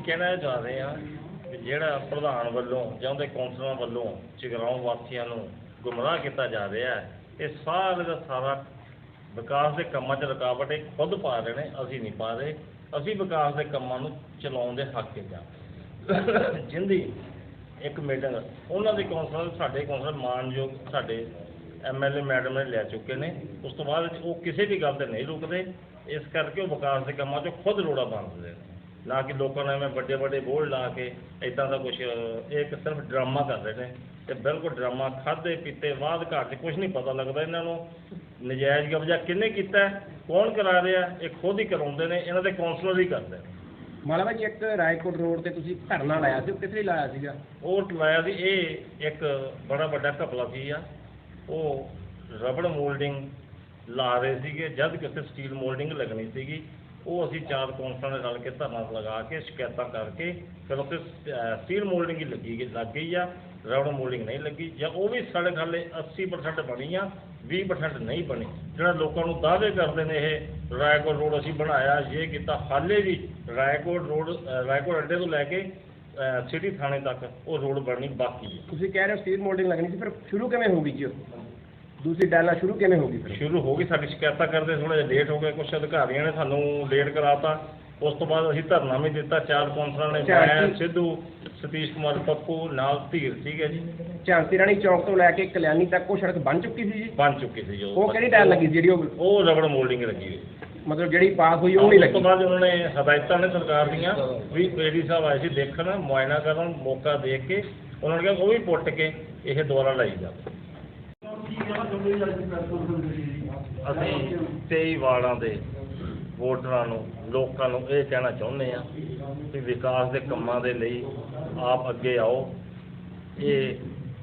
ਅਸੀਂ ਕਹਿਣਾ ਚਾਹ ਰਹੇ ਹਾਂ ਕਿ ਜਿਹੜਾ ਪ੍ਰਧਾਨ ਵੱਲੋਂ ਜਾਂ ਉਹਦੇ ਕੌਂਸਲਰਾਂ ਵੱਲੋਂ ਜਗਰਾਉਂ ਵਾਸੀਆਂ ਨੂੰ ਗੁੰਮਰਾਹ ਕੀਤਾ ਜਾ ਰਿਹਾ ਹੈ, ਇਹ ਸਾਰੇ ਦਾ ਸਾਰਾ ਵਿਕਾਸ ਦੇ ਕੰਮਾਂ 'ਚ ਰੁਕਾਵਟ ਇਹ ਖੁਦ ਪਾ ਰਹੇ ਨੇ, ਅਸੀਂ ਨਹੀਂ ਪਾ ਰਹੇ। ਅਸੀਂ ਵਿਕਾਸ ਦੇ ਕੰਮਾਂ ਨੂੰ ਚਲਾਉਣ ਦੇ ਹੱਕ 'ਚ ਹਾਂ ਜਿੰਦੀ ਇੱਕ ਮੀਟਿੰਗ, ਉਹਨਾਂ ਦੇ ਕੌਂਸਲਰ, ਸਾਡੇ ਕੌਂਸਲਰ ਮਾਨਯੋਗ ਸਾਡੇ ਐਮਐਲਏ ਮੈਡਮ ਨੇ ਲੈ ਚੁੱਕੇ ਨੇ। ਉਸ ਤੋਂ ਬਾਅਦ ਉਹ ਕਿਸੇ ਵੀ ਗੱਲ ਤੇ ਨਹੀਂ ਰੁਕਦੇ। ਇਸ ਕਰਕੇ ਉਹ ਵਿਕਾਸ ਦੇ ਕੰਮਾਂ 'ਚ ਖੁਦ ਰੋੜਾ ਬੰਨ੍ਹਦੇ ਨੇ। ਨਾ ਕਿ ਲੋਕਾਂ ਨੂੰ ਐਵੇਂ ਵੱਡੇ ਵੱਡੇ ਬੋਲ ਲਾ ਕੇ ਇਦਾਂ ਦਾ ਕੁਝ ਇਹ ਇੱਕ ਸਿਰਫ ਡਰਾਮਾ ਕਰ ਰਹੇ ਨੇ ਤੇ ਬਿਲਕੁਲ ਡਰਾਮਾ ਖਾਦੇ ਪੀਤੇ ਬਾਅਦ ਘਰ 'ਚ ਕੁਝ ਨਹੀਂ ਪਤਾ ਲੱਗਦਾ ਇਹਨਾਂ ਨੂੰ। ਨਜਾਇਜ਼ ਕਬਜ਼ਾ ਕਿਹਨੇ ਕੀਤਾ? ਹੈ, ਕੌਣ ਕਰਾ ਰਿਹਾ? ਇਹ ਖੁਦ ਹੀ ਕਰਾਉਂਦੇ ਨੇ ਇਹਨਾਂ ਦੇ ਕੌਂਸਲਰ ਹੀ ਕਰਦੇ ਨੇ। ਮਾਲਵਾ ਜੀ ਇੱਕ ਰਾਏਕੋਟ ਰੋਡ ਤੇ ਤੁਸੀਂ ਧਰਨਾ ਲਾਇਆ ਸੀ ਉਹ ਕਿੱਥੇ ਲਾਇਆ ਸੀਗਾ? ਉਹ ਲਾਇਆ ਸੀ ਇਹ ਇੱਕ ਬੜਾ ਵੱਡਾ ਘਪਲਾ ਸੀ ਆ। ਉਹ ਰਬੜ ਮੋਲਡਿੰਗ ਲਾ ਰਹੇ ਸੀਗੇ ਜਦ ਕਿਸੇ ਸਟੀਲ ਮੋਲਡਿੰਗ ਲੱਗਣੀ ਸੀਗੀ। ਉਹ ਅਸੀਂ ਚਾਰ ਕੌਂਸਲਾਂ ਨੇ ਰਲ ਕੇ ਧਰਨਾ ਲਗਾ ਕੇ ਸ਼ਿਕਾਇਤਾਂ ਕਰਕੇ ਫਿਰ ਉੱਥੇ ਸਟੀਲ ਮੋਲਡਿੰਗ ਹੀ ਲੱਗੀ ਗਈ, ਲੱਗ ਗਈ ਆ ਰਬੜ ਮੋਲਡਿੰਗ ਨਹੀਂ ਲੱਗੀ, ਜਾਂ ਉਹ ਵੀ ਸੜਕ ਹਾਲੇ 80% ਬਣੀ ਆ 20% ਨਹੀਂ ਬਣੀ। ਜਿਹੜਾ ਲੋਕਾਂ ਨੂੰ ਦਾਅਵੇ ਕਰਦੇ ਨੇ ਇਹ ਰਾਏਕੋਟ ਰੋਡ ਅਸੀਂ ਬਣਾਇਆ ਇਹ ਕੀਤਾ, ਹਾਲੇ ਵੀ ਰਾਏਕੋਟ ਰੋਡ ਰਾਏਕੋਟ ਅੱਡੇ ਤੋਂ ਲੈ ਕੇ ਸਿਟੀ ਥਾਣੇ ਤੱਕ ਉਹ ਰੋਡ ਬਣਨੀ ਬਾਕੀ ਹੈ ਤੁਸੀਂ ਕਹਿ ਰਹੇ ਹੋ ਸਟੀਲ ਮੋਲਡਿੰਗ ਲੱਗਣੀ ਸੀ, ਫਿਰ ਸ਼ੁਰੂ ਕਿਵੇਂ ਹੋ ਗਈ ਜੀ ਉਹ? ਦੂਸਰੀ ਡਾਲਾ ਸ਼ੁਰੂ ਕਿਵੇਂ ਹੋ ਗਈ ਫਿਰ? ਸ਼ੁਰੂ ਹੋ ਗਈ ਸਾਡੀ ਸ਼ਿਕਾਇਤਾਂ ਕਰਦੇ ਥੋੜਾ ਜਿਹਾ ਲੇਟ ਹੋ ਗਏ ਕੁਝ ਅਧਿਕਾਰੀਆਂ ਨੇ ਸਾਨੂੰ ਲੇਟ ਕਰਾਤਾ। ਉਸ ਤੋਂ ਬਾਅਦ ਅਸੀਂ ਧਰਨਾ ਵੀ ਦਿੱਤਾ ਚਾਰ ਕੌਂਸਲਰਾਂ ਨੇ ਮੈਂ ਕੀ? ਸਿੱਧੂ ਸਤੀਸ਼ ਕੁਮਾਰ ਪੱਪੂ ਨਾਲ ਧੀਰ ਠੀਕ ਹੈ ਜੀ। ਝਾਂਸੀ ਰਾਣੀ ਚੌਕ ਤੋਂ ਲੈ ਕੇ ਕਲਿਆਣੀ ਤੱਕ ਉਹ ਸੜਕ ਬਣ ਚੁੱਕੀ ਸੀ ਜੀ? ਬਣ ਚੁੱਕੀ ਸੀ ਜੋ ਉਹ। ਕਿਹੜੀ ਡਾਲ ਲੱਗੀ ਸੀ ਜਿਹੜੀ ਉਹ ਉਹ ਰਬੜ ਮੋਲਡਿੰਗ ਲੱਗੀ ਹੋਈ ਮਤਲਬ ਜਿਹੜੀ ਪਾਸ ਹੋਈ ਉਹ ਨਹੀਂ ਉਸ ਤੋਂ ਲੱਗੀ ਬਾਅਦ ਉਹਨਾਂ ਨੇ ਹਦਾਇਤਾਂ ਨੇ ਸਰਕਾਰ ਦੀਆਂ ਵੀ ਏਡੀ ਸਾਹਿਬ ਆਏ ਸੀ ਦੇਖਣ ਮੁਆਇਨਾ ਕਰਨ ਮੌਕਾ ਦੇਖ ਕੇ ਉਹਨਾਂ ਨੇ ਕਿਹਾ ਉਹ ਵੀ ਪੁੱਟ ਕੇ ਇਹ ਦੁਬਾਰਾ ਲਾਈ ਜਾਵੇ। ਅਸੀਂ 23 ਵਾਰਡਾਂ ਦੇ ਵੋਟਰਾਂ ਨੂੰ, ਲੋਕਾਂ ਨੂੰ ਇਹ ਕਹਿਣਾ ਚਾਹੁੰਦੇ ਆ ਕਿ ਵਿਕਾਸ ਦੇ ਕੰਮਾਂ ਦੇ ਲਈ ਆਪ ਅੱਗੇ ਆਓ। ਇਹ,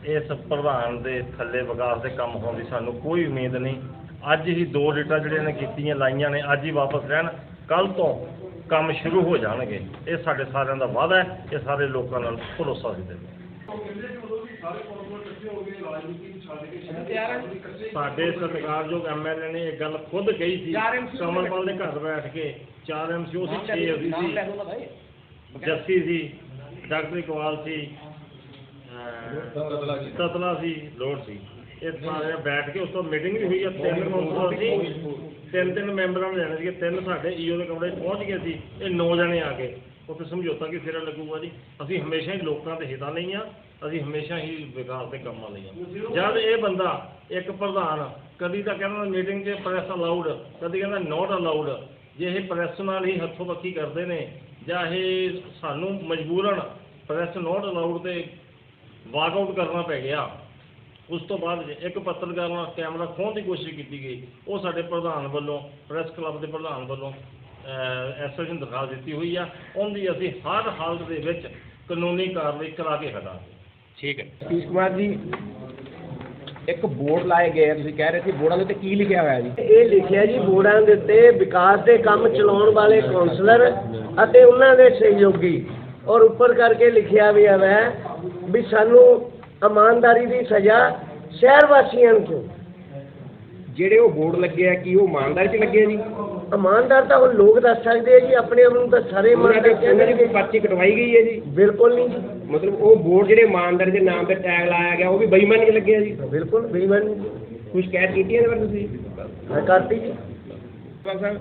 ਇਸ ਪ੍ਰਧਾਨ ਦੇ ਥੱਲੇ ਵਿਕਾਸ ਦੇ ਕੰਮ ਹੋਣ ਦੀ ਸਾਨੂੰ ਕੋਈ ਉਮੀਦ ਨਹੀਂ। ਅੱਜ ਹੀ ਦੋ ਡੇਟਾ ਜਿਹੜੀਆਂ ਨੇ ਕੀਤੀਆਂ, ਲਾਈਆਂ ਨੇ, ਅੱਜ ਹੀ ਵਾਪਸ ਲੈਣ ਕੱਲ ਤੋਂ ਕੰਮ ਸ਼ੁਰੂ ਹੋ ਜਾਣਗੇ। ਇਹ ਸਾਡੇ ਸਾਰਿਆਂ ਦਾ ਵਾਅਦਾ ਹੈ। ਇਹ ਸਾਰੇ ਲੋਕਾਂ ਨਾਲ ਭਰੋਸਾ ਸੀ ਦਿੰਦੇ ਸਾਡੇ ਸਤਿਕਾਰਯੋਗ ਐਮਐਲਏ ਨੇ ਇਹ ਗੱਲ ਖੁਦ ਕਹੀ ਸੀ। ਚਾਰ MC ਕਮਲਪਾਲ ਦੇ ਘਰ। ਬੈਠ ਕੇ ਚਾਰ ਐਮਸੀ ਉਹ ਸੀ 6 ਅਸੀਂ ਸੀ। ਜੱਸੀ ਸੀ ਡਾਕਟਰ ਇਕਬਾਲ ਸੀ ਅਹ, ਤਤਲਾ ਸੀ ਲੋੜ ਸੀ। ਇਹ ਸਾਰੇ ਬੈਠ ਕੇ ਉਸ ਤੋਂ ਮੀਟਿੰਗ ਵੀ ਹੋਈ ਆ ਤਿੰਨ ਕੌਂਸਲਰ ਸੀ ਤਿੰਨ ਤਿੰਨ ਮੈਂਬਰਾਂ ਨੇ ਲੈਣੇ ਸੀ ਤਿੰਨ ਸਾਡੇ ਈਓ ਦੇ ਕਮਰੇ 'ਚ ਪਹੁੰਚ ਗਏ ਸੀ ਇਹ ਨੌ ਜਣੇ ਆ ਗਏ ਉੱਥੇ ਸਮਝੌਤਾ ਕਿ ਸਿਰਾ ਲੱਗੂਗਾ ਜੀ ਅਸੀਂ ਹਮੇਸ਼ਾ ਹੀ ਲੋਕਾਂ ਦੇ ਹਿੱਤਾਂ ਲਈ ਆ ਅਸੀਂ ਹਮੇਸ਼ਾ ਹੀ ਵਿਕਾਸ ਦੇ ਕੰਮਾਂ ਲਈ ਹਾਂ। ਜਦ ਇਹ ਬੰਦਾ ਇੱਕ ਪ੍ਰਧਾਨ ਕਦੀ ਤਾਂ ਕਹਿੰਦਾ ਮੀਟਿੰਗ 'ਚ ਪ੍ਰੈਸ ਅਲਾਉਡ ਕਦੀ ਕਹਿੰਦਾ ਨੋਟ ਅਲਾਉਡ ਜੇ ਇਹ ਪ੍ਰੈਸ ਨਾਲ ਹੀ ਹੱਥੋਂ ਪੱਖੀ ਕਰਦੇ ਨੇ, ਜਾਂ ਇਹ ਸਾਨੂੰ ਮਜਬੂਰਨ ਪ੍ਰੈਸ ਨੋਟ ਅਲਾਉਡ ਤੇ ਵਾਕਆਊਟ ਕਰਨਾ ਪੈ ਗਿਆ, ਉਸ ਤੋਂ ਬਾਅਦ ਇੱਕ ਪੱਤਰਕਾਰ ਨਾਲ ਕੈਮਰਾ ਖੋਹਣ ਦੀ ਕੋਸ਼ਿਸ਼ ਕੀਤੀ ਗਈ, ਉਹ ਸਾਡੇ ਪ੍ਰਧਾਨ ਵੱਲੋਂ ਪ੍ਰੈਸ ਕਲੱਬ ਦੇ ਪ੍ਰਧਾਨ ਵੱਲੋਂ ਐਸੋਸੀਏਸ਼ਨ ਨੂੰ ਦਰਖਾਸਤ ਦਿੱਤੀ ਹੋਈ ਆ। ਉਹਦੀ ਅਸੀਂ ਹਰ ਹਾਲਤ ਦੇ ਵਿੱਚ ਕਾਨੂੰਨੀ ਕਾਰਵਾਈ ਕਰਾ ਕੇ ਹਟਾਂਗੇ ਠੀਕ ਹੈ। ਸਤੀਸ਼ ਕੁਮਾਰ ਜੀ ਇੱਕ ਬੋਰਡ ਲਾਏ ਗਏ ਆ ਤੁਸੀਂ ਕਹਿ ਰਹੇ ਸੀ ਬੋਰਡਾਂ ਦੇ ਉੱਤੇ ਕੀ ਲਿਖਿਆ ਹੋਇਆ ਜੀ? ਇਹ ਲਿਖਿਆ ਜੀ ਬੋਰਡਾਂ ਦੇ ਉੱਤੇ ਵਿਕਾਸ ਦੇ ਕੰਮ ਚਲਾਉਣ ਵਾਲੇ ਕੌਂਸਲਰ ਅਤੇ ਉਹਨਾਂ ਦੇ ਸਹਿਯੋਗੀ। ਔਰ ਉੱਪਰ ਕਰਕੇ ਲਿਖਿਆ ਵੀ ਹੈ ਵੀ ਸਾਨੂੰ ਇਮਾਨਦਾਰੀ ਦੀ ਸਜ਼ਾ ਸ਼ਹਿਰ ਵਾਸੀਆਂ ਨੂੰ। ਜਿਹੜੇ ਉਹ ਬੋਰਡ ਲੱਗੇ ਆ ਕੀ ਉਹ ਇਮਾਨਦਾਰੀ 'ਚ ਲੱਗੇ ਆ ਜੀ? ਇਮਾਨਦਾਰ ਤਾਂ ਹੁਣ ਲੋਕ ਦੱਸ ਸਕਦੇ ਆ ਜੀ ਆਪਣੇ ਆਪ ਨੂੰ ਤਾਂ ਸਾਰੇ ਉਹਨਾਂ ਦੇ ਇਮਾਨਦਾਰ ਉਹਨਾਂ ਦੀ ਕੋਈ ਕਹਿੰਦੇ ਪਰਚੀ ਕਟਵਾਈ ਗਈ ਹੈ ਜੀ? ਬਿਲਕੁਲ ਨਹੀਂ ਜੀ। ਮਤਲਬ ਉਹ ਬੋਰਡ ਜਿਹੜੇ ਇਮਾਨਦਾਰੀ ਦੇ ਨਾਮ ਤੇ ਟੈਗ ਲਾਇਆ ਗਿਆ ਉਹ ਵੀ ਬੇਈਮਾਨੀ 'ਚ ਲੱਗੇ ਆ ਜੀ? ਬਿਲਕੁਲ ਬੇਈਮਾਨ ਨਹੀਂ ਜੀ। ਕੁਝ ਸ਼ਿਕਾਇਤ ਕੀਤੀ ਹੈ ਇਹਦੇ ਬਾਰੇ ਤੁਸੀਂ? ਮੈਂ ਕਰਤੀ ਜੀ। ਬਾਬਾ ਸਾਹਿਬ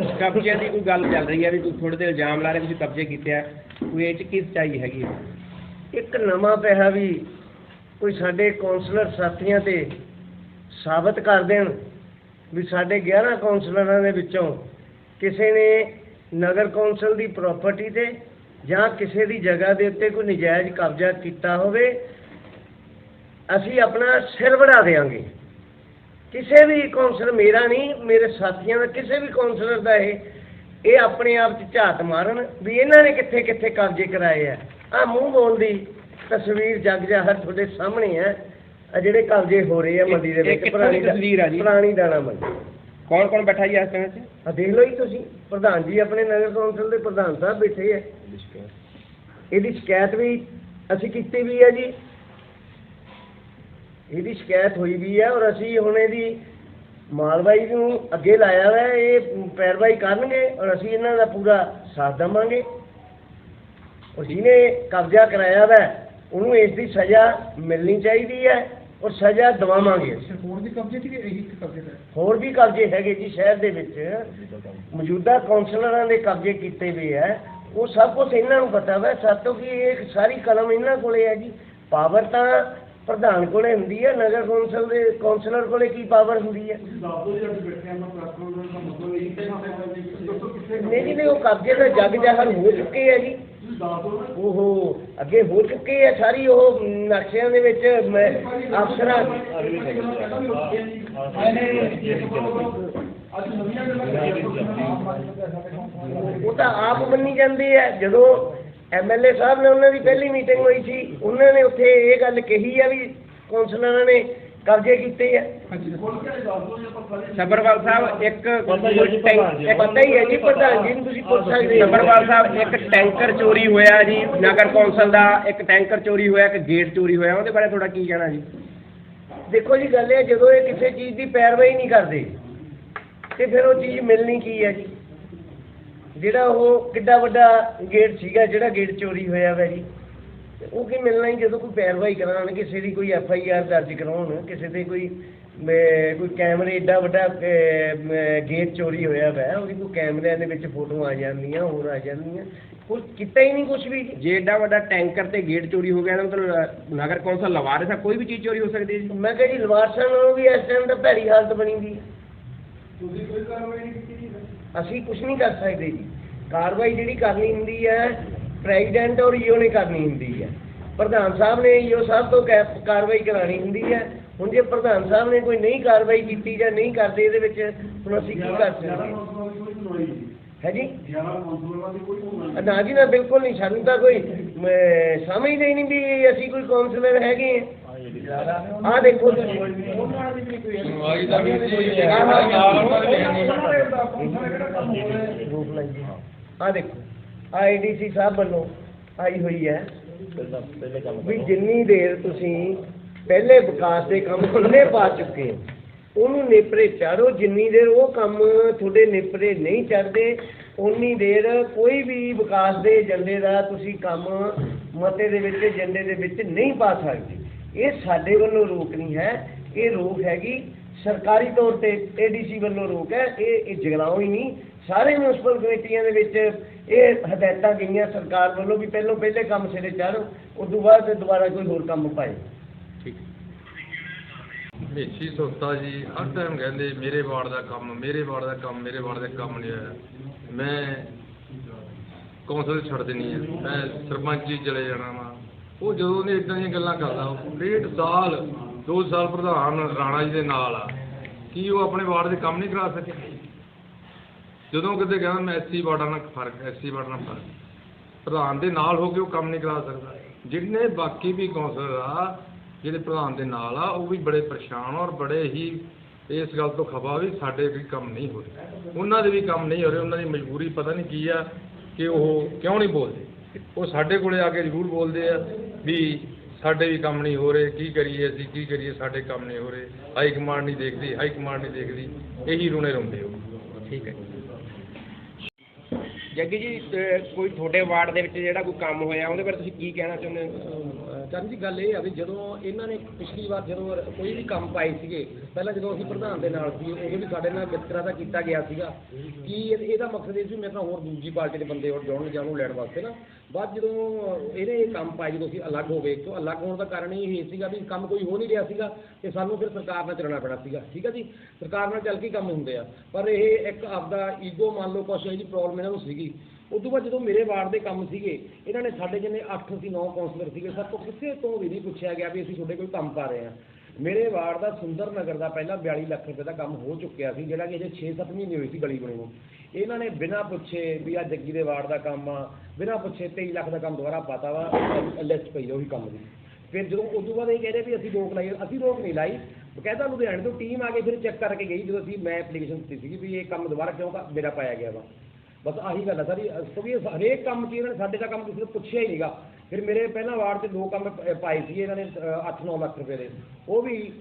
ਅਹ ਕਬਜ਼ਿਆਂ ਦੀ ਕੋਈ ਗੱਲ ਚੱਲ ਰਹੀ ਹੈ ਵੀ ਤੁਸੀਂ ਥੋੜੇ ਦੇ ਇਲਜ਼ਾਮ ਲਾ ਰਹੇ ਤੁਸੀਂ ਕਬਜ਼ੇ ਕੀਤੇ ਆ ਕੋਈ ਇਹ 'ਚ ਕੀ ਸੱਚਾਈ ਹੈਗੀ? ਹੈ ਇੱਕ ਨਵਾਂ ਪੈਸਾ ਵੀ ਕੋਈ ਸਾਡੇ ਕੌਂਸਲਰ ਸਾਥੀਆਂ ਤੇ ਸਾਬਤ ਕਰ ਦੇਣ ਵੀ ਸਾਡੇ 11 ਕੌਂਸਲਰਾਂ ਦੇ ਵਿੱਚੋਂ ਕਿਸੇ ਨੇ ਨਗਰ ਕੌਂਸਲ ਦੀ ਪ੍ਰਾਪਰਟੀ ਤੇ ਜਾਂ ਕਿਸੇ ਦੀ ਜਗ੍ਹਾ ਦੇ ਉੱਤੇ ਕੋਈ ਨਜਾਇਜ਼ ਕਬਜ਼ਾ ਕੀਤਾ ਹੋਵੇ, ਅਸੀਂ ਆਪਣਾ ਸਿਰ ਵੜਾ ਦੇਵਾਂਗੇ। ਕਿਸੇ ਵੀ ਕੌਂਸਲਰ ਮੇਰਾ ਨਹੀਂ, ਮੇਰੇ ਸਾਥੀਆਂ ਦਾ, ਕਿਸੇ ਵੀ ਕੌਂਸਲਰ ਦਾ ਇਹ ਇਹ ਆਪਣੇ ਆਪ 'ਚ ਝਾਤ ਮਾਰਨ ਵੀ ਇਹਨਾਂ ਨੇ ਕਿੱਥੇ ਕਿੱਥੇ ਕਬਜ਼ੇ ਕਰਾਏ ਆ। ਆ ਮੂੰਹ ਬੋਲਦੀ ਤਸਵੀਰ ਜਗ ਜਾਹਰ ਤੁਹਾਡੇ ਸਾਹਮਣੇ ਆ ਆ ਜਿਹੜੇ ਕਬਜ਼ੇ ਹੋ ਰਹੇ ਆ ਮੰਡੀ ਦੇ ਇਹ ਵਿੱਚ ਕਿੱਥੋਂ ਦੀ ਦਾ- ਤਸਵੀਰ ਆ ਜੀ? ਪੁਰਾਣੀ ਦਾਣਾ ਮੰਡੀ। ਕੌਣ ਕੌਣ ਬੈਠਾ ਜੀ ਇਸ ਸਮੇਂ 'ਚ ਆ ਦੇਖ ਲਓ ਜੀ ਤੁਸੀਂ ਪ੍ਰਧਾਨ ਜੀ ਆਪਣੇ ਨਗਰ ਕੌਂਸਲ ਦੇ ਪ੍ਰਧਾਨ ਸਾਹਿਬ ਬੈਠੇ ਆ। ਇਹਦੀ ਸ਼ਿਕਾਇਤ। ਵੀ ਅਸੀਂ ਕੀਤੀ ਵੀ ਹੈ ਜੀ। ਇਹਦੀ ਸ਼ਿਕਾਇਤ ਹੋਈ ਵੀ ਹੈ ਔਰ ਅਸੀਂ ਹੁਣ ਇਹਦੀ ਮਾਲਵਾਈ ਨੂੰ ਅੱਗੇ ਲਾਇਆ ਵਾ ਇਹ ਪੈਰਵਾਈ ਕਰਨਗੇ ਔਰ ਅਸੀਂ ਇਹਨਾਂ ਦਾ ਪੂਰਾ ਸਾਥ ਦੇਵਾਂਗੇ। ਔਰ ਜਿਹਨੇ ਕਬਜ਼ਾ ਕਰਾਇਆ ਵਾ ਉਹਨੂੰ ਇਸ ਦੀ ਸਜ਼ਾ ਮਿਲਣੀ ਚਾਹੀਦੀ ਹੈ। ਔਰ ਸਜ਼ਾ ਦਵਾਵਾਂਗੇ। ਅਸੀਂ। ਹੋਰ ਵੀ ਕਬਜ਼ੇ ਸੀ ਕਿ ਇਹੀ ਕਬਜ਼ੇ ਤੇ ਹੋਰ ਵੀ ਕਬਜ਼ੇ ਹੈਗੇ ਜੀ ਸ਼ਹਿਰ ਦੇ ਵਿੱਚ। ਮੌਜੂਦਾ ਕਾਉਂਸਲਰਾਂ ਦੇ ਕਬਜ਼ੇ ਕੀਤੇ ਹੋਏ ਹੈ ਉਹ ਸਭ ਕੁਝ ਇਹਨਾਂ ਨੂੰ ਪਤਾ ਵਾ। ਸਾਤੋਂ ਕਿ ਇਹ ਸਾਰੀ ਕਲਮ ਇਹਨਾਂ ਕੋਲੇ ਹੈ ਜੀ। ਪਾਵਰ ਤਾਂ ਪ੍ਰਧਾਨ ਕੋਲੇ ਹੁੰਦੀ ਹੈ ਨਗਰ ਕੌਂਸਲ ਦੇ ਕਾਉਂਸਲਰ ਕੋਲੇ ਕੀ ਪਾਵਰ ਹੁੰਦੀ ਹੈ? ਨਹੀਂ ਜੀ ਨਹੀਂ ਉਹ ਕਬਜ਼ੇ ਦਾ ਜੱਗ ਜਾਹਰ ਹੋ ਚੁੱਕੇ ਹੈ ਜੀ। ਉਹ ਅੱਗੇ ਹੋ ਚੁੱਕੇ ਹੈ ਸਾਰੀ ਉਹ ਨਕਸ਼ਿਆਂ ਦੇ ਵਿੱਚ ਮੈਂ ਅਫਸਰਾਂ ਉਹ ਤਾਂ ਆਪ ਮੰਨੀ ਜਾਂਦੇ ਆ ਜਦੋਂ ਐਮਐਲਏ ਸਾਹਿਬ ਨੇ ਉਹਨਾਂ ਦੀ ਪਹਿਲੀ ਮੀਟਿੰਗ ਹੋਈ ਸੀ। ਉਹਨਾਂ ਨੇ ਉੱਥੇ ਇਹ ਗੱਲ ਕਹੀ ਆ ਵੀ ਕੌਂਸਲਰਾਂ ਨੇ ਕਬਜ਼ੇ ਕੀਤੇ ਆ। ਸਬਰਵਾਲ ਸਾਹਿਬ ਇੱਕ ਪਤਾ ਹੀ ਹੈ ਜੀ ਪ੍ਰਧਾਨ ਜੀ। ਨੂੰ ਤੁਸੀਂ ਪੁੱਛ ਸਕਦੇ ਹੋ। ਸਬਰਵਾਲ ਸਾਹਿਬ ਇੱਕ ਟੈਂਕਰ ਚੋਰੀ ਹੋਇਆ ਜੀ ਨਗਰ ਕੌਂਸਲ ਦਾ ਇੱਕ ਟੈਂਕਰ ਚੋਰੀ ਹੋਇਆ ਇੱਕ ਗੇਟ ਚੋਰੀ ਹੋਇਆ ਉਹਦੇ ਬਾਰੇ ਤੁਹਾਡਾ ਕੀ ਕਹਿਣਾ ਜੀ? ਦੇਖੋ ਜੀ ਗੱਲ ਇਹ ਜਦੋਂ ਇਹ ਕਿਸੇ ਚੀਜ਼ ਦੀ ਪੈਰਵਾਈ ਨਹੀਂ ਕਰਦੇ ਤੇ ਫਿਰ ਉਹ ਚੀਜ਼ ਮਿਲਣੀ ਕੀ ਹੈ ਜੀ? ਜਿਹੜਾ ਉਹ ਕਿੱਡਾ ਵੱਡਾ ਗੇਟ ਸੀਗਾ ਜਿਹੜਾ ਗੇਟ ਚੋਰੀ ਹੋਇਆ ਵਾ ਜੀ। ਉਹ ਕੀ ਮਿਲਣਾ ਹੀ ਜਦੋਂ ਕੋਈ ਪੈਰਵਾਈ ਕਰਾਉਣ ਕਿਸੇ ਦੀ ਕੋਈ ਐਫ ਆਈ ਆਰ ਦਰਜ ਕਰਾਉਣ ਕਿਸੇ ਤੇ ਕੋਈ ਕੋਈ ਕੈਮਰੇ ਏਡਾ ਵੱਡਾ ਗੇਟ ਚੋਰੀ ਹੋਇਆ ਵਾ ਉਹਦੀ ਕੋਈ ਕੈਮਰਿਆਂ ਦੇ ਵਿੱਚ ਫੋਟੋ ਆ ਜਾਂਦੀਆਂ ਹੋਰ ਆ ਜਾਂਦੀਆਂ। ਕੁਝ ਕੀਤਾ ਹੀ ਨਹੀਂ ਕੁਝ ਵੀ। ਜੀ ਏਡਾ ਵੱਡਾ ਟੈਂਕਰ ਤੇ ਗੇਟ ਚੋਰੀ ਹੋ ਗਿਆ ਤਾਂ ਮਤਲਬ ਨਗਰ ਕੌਂਸਲ ਲਵਾ ਰਿਹਾ ਕੋਈ ਵੀ ਚੀਜ਼ ਚੋਰੀ ਹੋ ਸਕਦੀ ਹੈ ਜੀ। ਮੈਂ ਕਿਹਾ ਜੀ ਲਵਾਰਸਾਂ ਨਾਲੋਂ ਵੀ ਇਸ ਟਾਈਮ ਤਾਂ ਭੈੜੀ ਹਾਲਤ ਬਣੀ ਦੀ ਹੈ। ਅਸੀਂ ਕੁਝ ਨਹੀਂ ਕਰ ਸਕਦੇ ਜੀ। ਕਾਰਵਾਈ ਜਿਹੜੀ ਕਰਨੀ ਹੁੰਦੀ ਹੈ ਪ੍ਰੈਜ਼ੀਡੈਂਟ ਔਰ ਈਓ ਨੇ ਕਰਨੀ ਹੁੰਦੀ ਹੈ। ਪ੍ਰਧਾਨ ਸਾਹਿਬ ਨੇ ਈਓ ਸਾਹਿਬ ਤੋਂ ਕਾਰਵਾਈ ਕਰਾਣੀ ਹੁੰਦੀ ਹੈ। ਹੁਣ ਜੇ ਪ੍ਰਧਾਨ ਸਾਹਿਬ ਨੇ ਕੋਈ ਨਹੀਂ ਕਾਰਵਾਈ ਕੀਤੀ ਜਾਂ ਨਹੀਂ ਕਰਦੇ ਇਹਦੇ ਵਿੱਚ ਹੁਣ ਅਸੀਂ ਕੀ ਕਰ ਸਕਦੇ? ਹੈ ਜੀ? ਨਾ ਜੀ ਨਾ ਬਿਲਕੁਲ ਨਹੀਂ। ਸਾਨੂੰ ਤਾਂ ਕੋਈ ਸਮਝਦੇ ਹੀ ਨਹੀਂ ਵੀ ਅਸੀਂ ਕੋਈ ਕਾਉਂਸਲਰ ਹੈਗੇ ਆ ਦੇਖੋ ਤੁਸੀਂ ਆ ਦੇਖੋ ਆ ਏਡੀਸੀ ਸਾਹਿਬ ਵੱਲੋਂ ਆਈ ਹੋਈ ਹੈ ਵੀ ਜਿੰਨੀ ਦੇਰ ਤੁਸੀਂ ਪਹਿਲੇ ਵਿਕਾਸ ਦੇ ਕੰਮ ਖੁੱਲੇ ਪਾ ਚੁੱਕੇ ਹੋ, ਉਹਨੂੰ ਨੇਪਰੇ ਚਾੜੋ ਜਿੰਨੀ ਦੇਰ ਉਹ ਕੰਮ ਤੁਹਾਡੇ ਨੇਪਰੇ ਨਹੀਂ ਚੜਦੇ ਉਨੀ ਦੇਰ ਕੋਈ ਵੀ ਵਿਕਾਸ ਦੇ ਏਜੰਡੇ ਦਾ ਤੁਸੀਂ ਕੰਮ ਮਤੇ ਦੇ ਵਿੱਚ ਏਜੰਡੇ ਦੇ ਵਿੱਚ ਨਹੀਂ ਪਾ ਸਕਦੇ। ਇਹ ਸਾਡੇ ਵੱਲੋਂ ਰੋਕ ਨਹੀਂ ਹੈ, ਇਹ ਰੋਕ ਹੈਗੀ ਸਰਕਾਰੀ ਤੌਰ ਤੇ ਏਡੀਸੀ ਵੱਲੋਂ ਰੋਕ ਹੈ, ਇਹ ਇਹ ਜਗਰਾਉਂ ਹੀ ਨਹੀਂ। ਸਾਰੇ ਮਿਊਨਿਸਪਲ ਕਮੇਟੀਆਂ ਦੇ ਵਿੱਚ ਇਹ ਹਦਾਇਤਾਂ ਗਈਆਂ ਸਰਕਾਰ ਵੱਲੋਂ ਵੀ ਪਹਿਲੋਂ ਪਹਿਲੇ ਕੰਮ ਸਿਰੇ ਚੜ੍ਹ ਉਸ ਤੋਂ ਬਾਅਦ ਦੁਬਾਰਾ ਕੋਈ ਹੋਰ ਕੰਮ ਪਾਏ। ਮੇਚੀ ਸੁਖਤਾ ਜੀ, ਹਰ ਟਾਈਮ ਕਹਿੰਦੇ, ਮੇਰੇ ਵਾਰਡ ਦਾ ਕੰਮ, ਮੇਰੇ ਵਾਰਡ ਦਾ ਕੰਮ, ਮੇਰੇ ਵਾਰਡ ਦਾ ਕੰਮ ਨਹੀਂ ਹੋਇਆ। ਮੈਂ ਕੌਂਸਲ ਛੱਡ ਦੇਣੀ ਹੈ ਮੈਂ ਸਰਪੰਚ ਜੀ ਚਲੇ ਜਾਣਾ ਵਾ। ਉਹ ਜਦੋਂ ਨੇ ਇਦਾਂ ਦੀਆਂ ਗੱਲਾਂ ਕਰਦਾ, ਉਹ ਡੇਢ ਸਾਲ, ਦੋ ਸਾਲ ਪ੍ਰਧਾਨ ਰਾਣਾ ਜੀ ਦੇ ਨਾਲ ਆ, ਕੀ ਉਹ ਆਪਣੇ ਵਾਰਡ ਦੇ ਕੰਮ ਨਹੀਂ ਕਰਾ ਸਕੇ? ਜਦੋਂ ਕਿਤੇ ਕਹਿੰਦਾ ਮੈਂ ਐਸਸੀ ਵਾਰਡਾਂ ਨਾਲ ਫ਼ਰਕ ਐਸਸੀ ਵਾਰਡ ਨਾਲ ਫ਼ਰਕ ਪ੍ਰਧਾਨ ਦੇ ਨਾਲ ਹੋ ਕੇ ਉਹ ਕੰਮ ਨਹੀਂ ਕਰਾ ਸਕਦਾ। ਜਿਹਨੇ ਬਾਕੀ ਵੀ ਕੌਂਸਲਰ ਆ, ਜਿਹੜੇ ਪ੍ਰਧਾਨ ਦੇ ਨਾਲ ਆ, ਉਹ ਵੀ ਬੜੇ ਪਰੇਸ਼ਾਨ ਔਰ ਬੜੇ ਹੀ ਇਸ ਗੱਲ ਤੋਂ ਖਫਾ ਵੀ ਸਾਡੇ ਵੀ ਕੰਮ ਨਹੀਂ ਹੋ ਰਹੇ। ਉਹਨਾਂ ਦੇ ਵੀ ਕੰਮ ਨਹੀਂ ਹੋ ਰਹੇ, ਉਹਨਾਂ ਦੀ ਮਜਬੂਰੀ ਪਤਾ ਨਹੀਂ ਕੀ ਆ, ਕਿ ਉਹ ਕਿਉਂ ਨਹੀਂ ਬੋਲਦੇ? ਉਹ ਸਾਡੇ ਕੋਲੇ ਆ ਕੇ ਜ਼ਰੂਰ ਬੋਲਦੇ ਆ। ਵੀ ਸਾਡੇ ਵੀ ਕੰਮ ਨਹੀਂ ਹੋ ਰਹੇ ਕੀ ਕਰੀਏ ਅਸੀਂ ਕੀ ਕਰੀਏ ਸਾਡੇ ਕੰਮ ਨਹੀਂ ਹੋ ਰਹੇ। ਹਾਈ ਕਮਾਂਡ ਨਹੀਂ ਦੇਖਦੀ ਹਾਈ ਕਮਾਂਡ ਨਹੀਂ ਦੇਖਦੀ ਇਹੀ ਰੋਣੇ ਰੋਂਦੇ ਉਹ ਠੀਕ ਹੈ। ਜੱਗੀ ਜੀ ਤੇ ਕੋਈ ਤੁਹਾਡੇ ਵਾਰਡ ਦੇ ਵਿੱਚ ਜਿਹੜਾ ਕੋਈ ਕੰਮ ਹੋਇਆ ਉਹਦੇ ਬਾਰੇ ਤੁਸੀਂ ਕੀ ਕਹਿਣਾ ਚਾਹੁੰਦੇ ਹੋ? ਚੰਦ ਜੀ ਗੱਲ ਇਹ ਆ ਵੀ ਜਦੋਂ ਇਹਨਾਂ ਨੇ ਪਿਛਲੀ ਵਾਰ ਜਦੋਂ ਕੋਈ ਵੀ ਕੰਮ ਪਾਏ ਸੀਗੇ ਪਹਿਲਾਂ ਜਦੋਂ ਅਸੀਂ ਪ੍ਰਧਾਨ ਦੇ ਨਾਲ ਸੀ ਉਦੋਂ ਵੀ ਸਾਡੇ ਨਾਲ ਵਿਤਕਰਾ ਦਾ ਕੀਤਾ ਗਿਆ ਸੀਗਾ ਕਿ ਇਹ- ਇਹਦਾ ਮਕਸਦ ਇਹ ਸੀ ਮੇਰੇ ਨਾਲ ਹੋਰ ਦੂਜੀ ਪਾਰਟੀ ਦੇ ਬੰਦੇ ਹੋਰ ਜੁੜਨ ਜਾਂ ਨੂੰ ਲੈਣ ਵਾਸਤੇ ਨਾ। ਬਾਅਦ ਜਦੋਂ ਇਹਨੇ ਇਹ ਕੰਮ ਪਾਏ ਜਦੋਂ ਅਸੀਂ ਅਲੱਗ ਹੋ ਗਏ ਤੋਂ ਅਲੱਗ ਹੋਣ ਦਾ ਕਾਰਨ ਇਹ ਸੀਗਾ ਵੀ ਕੰਮ ਕੋਈ ਹੋ ਨਹੀਂ ਰਿਹਾ ਸੀਗਾ ਤੇ ਸਾਨੂੰ ਫਿਰ ਸਰਕਾਰ ਨਾਲ ਚੱਲਣਾ ਪੈਣਾ ਸੀਗਾ, ਠੀਕ ਹੈ ਜੀ? ਸਰਕਾਰ ਨਾਲ ਚੱਲ ਕੇ ਕੰਮ ਹੁੰਦੇ ਆ। ਪਰ ਇਹ ਇੱਕ ਆਪਦਾ ਈਗੋ ਮੰਨ ਲਓ ਕੁਛ ਇਹਦੀ ਪ੍ਰੋਬਲਮ ਇਹਨਾਂ ਨੂੰ ਸੀਗੀ। ਉਸ ਤੋਂ ਬਾਅਦ ਜਦੋਂ ਮੇਰੇ ਵਾਰਡ ਦੇ ਕੰਮ ਸੀਗੇ, ਇਹਨਾਂ ਨੇ ਸਾਡੇ ਜਿੰਨੇ 8 ਸੀ 9 ਕਾਉਂਸਲਰ ਸੀਗੇ ਸਭ ਤੋਂ ਕਿਸੇ ਤੋਂ ਵੀ ਨਹੀਂ ਪੁੱਛਿਆ ਗਿਆ ਵੀ ਅਸੀਂ ਤੁਹਾਡੇ ਕੋਈ ਕੰਮ ਪਾ ਰਹੇ ਹਾਂ ਮੇਰੇ ਵਾਰਡ ਦਾ ਸੁੰਦਰ ਨਗਰ ਦਾ ਪਹਿਲਾਂ 42 ਲੱਖ ਰੁਪਏ ਦਾ ਕੰਮ ਹੋ ਚੁੱਕਿਆ ਸੀ, ਜਿਹੜਾ ਕਿ ਅਜੇ 6-7 ਮਹੀਨੇ ਹੋਏ ਸੀ ਗਲੀ ਬਣੇ ਨੂੰ। ਇਹਨਾਂ ਨੇ ਬਿਨਾਂ ਪੁੱਛੇ ਵੀ ਆ ਜੱਗੀ ਦੇ ਵਾਰਡ ਦਾ ਕੰਮ ਆ, ਬਿਨਾਂ ਪੁੱਛੇ 23 ਲੱਖ ਦਾ ਕੰਮ ਦੁਬਾਰਾ ਪਾਤਾ ਵਾ ਲਿਸਟ ਪਈ ਆ ਉਹੀ ਕੰਮ ਦੀ। ਫਿਰ ਜਦੋਂ ਉਸ ਤੋਂ ਬਾਅਦ ਇਹ ਕਹਿ ਰਹੇ ਵੀ ਅਸੀਂ ਰੋਕ ਲਾਈ, ਅਸੀਂ ਰੋਕ ਨਹੀਂ ਲਾਈ। ਕਹਿੰਦਾ ਲੁਧਿਆਣੇ ਤੋਂ ਟੀਮ ਆ ਕੇ ਫਿਰ ਚੈੱਕ ਕਰਕੇ ਗਈ, ਜਦੋਂ ਅਸੀਂ ਮੈਂ ਐਪਲੀਕੇਸ਼ਨ ਦਿੱਤੀ ਸੀ ਵੀ ਇਹ ਕੰਮ ਦੁਬਾਰਾ ਕਿਉਂ ਕਾ- ਮੇਰਾ ਪਾਇਆ ਗਿਆ ਵਾ। ਬਸ ਆਹੀ ਗੱਲ ਹੈ ਸਾਰੀ ਕਿਉਂਕਿ ਇਹ ਹਰੇਕ ਕੰਮ 'ਚ ਇਹਨਾਂ ਨੇ ਸਾਡੇ ਦਾ ਕੰਮ ਕਿਸੇ ਨੇ ਪੁੱਛਿਆ ਹੀ ਨਹੀਂਗਾ ਫਿਰ ਮੇਰੇ ਪਹਿਲਾਂ ਵਾਰਡ 'ਚ ਦੋ ਕੰਮ ਪਾਏ ਸੀ ਇਹਨਾਂ ਨੇ 8-9 ਲੱਖ ਰੁਪਏ ਦੇ। ਉਹ ਵੀ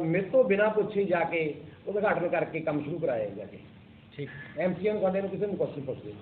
ਮੇਰੇ ਤੋਂ ਬਿਨਾਂ ਪੁੱਛੇ ਜਾ ਕੇ ਉਦਘਾਟਨ ਕਰਕੇ ਕੰਮ ਸ਼ੁਰੂ ਕਰਾਇਆ ਜਾ ਕੇ। ਠੀਕ। ਨੂੰ ਸਾਡੇ ਨੂੰ ਕਿਸੇ ਨੂੰ ਕੁਐਸਚਨ ਪੁੱਛਦੇ।